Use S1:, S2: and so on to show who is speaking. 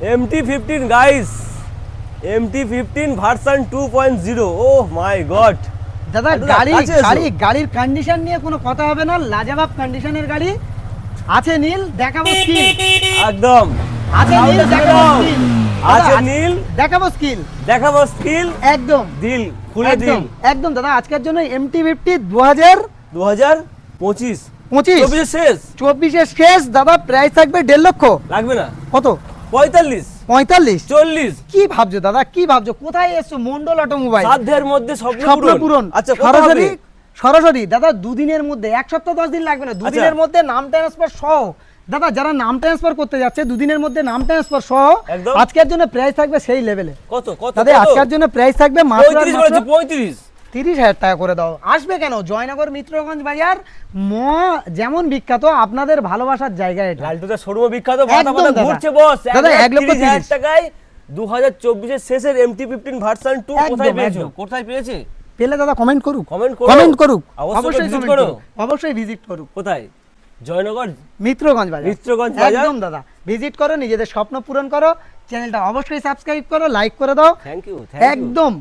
S1: MT fifteen guys MT fifteen version two point zero oh my god
S2: দাদা গাড়ি গাড়ি গাড়ির কন্ডিশন নিয়ে কোনো কথা হবে না লাজবাব কন্ডিশনের গাড়ি। আছে নীল দেখাবো স্কিল
S1: একদম।
S2: আছে নীল দেখাবো
S1: আছে নীল।
S2: দেখাবো স্কিল
S1: দেখাবো স্কিল
S2: একদম।
S1: দিল খুলে দিল।
S2: একদম। দাদা আজকের জন্য এমটি ফিফটি দু হাজার
S1: দু হাজার পঁচিশ।
S2: পঁচিশ।
S1: চব্বিশে শেষ।
S2: চব্বিশের শেষ দাদা প্রাইস থাকবে দেড় লক্ষ।
S1: লাগবে না।
S2: কত? দুদিনের মধ্যে দশ দিন লাগবে না দুদিনের মধ্যে নাম ট্রান্সফার সহ। দাদা যারা নাম ট্রান্সফার করতে যাচ্ছে দুদিনের মধ্যে নাম ট্রান্সফার সহ আজকের জন্য প্রাইস থাকবে সেই লেভেলে
S1: কত?
S2: আজকের জন্য প্রাইস থাকবে মাত্র
S1: 35
S2: তিরিশ হাজার টাকা করে দাও। আসবে কেন? জয়নগর মিত্রগঞ্জ বাজার ম যেমন বিখ্যাত আপনাদের ভালোবাসার জায়গা এটা।
S1: লালটুদা শোরুমে বিখ্যাত। ঘুরছে বস।
S2: দাদা, এক লক্ষ
S1: তিরিশ হাজার টাকায় দু হাজার চব্বিশের শেষের এমটি ফিফটিন ভার্সন টু কোথায় পেয়েছ? কোথায় পেয়েছে?
S2: পেলে দাদা কমেন্ট করুক।
S1: করো।
S2: কমেন্ট করুক।
S1: অবশ্যই
S2: comment
S1: করো।
S2: অবশ্যই ভিজিট করুক।
S1: কোথায়? জয়নগর
S2: মিত্রগঞ্জ বাজার।
S1: মিত্রগঞ্জ বাজার।
S2: একদম দাদা। ভিজিট করো নিজেদের স্বপ্ন পূরণ করো। চ্যানেলটা অবশ্যই সাবস্ক্রাইব করো লাইক করে দাও।
S1: থ্যাংক ইউ
S2: একদম।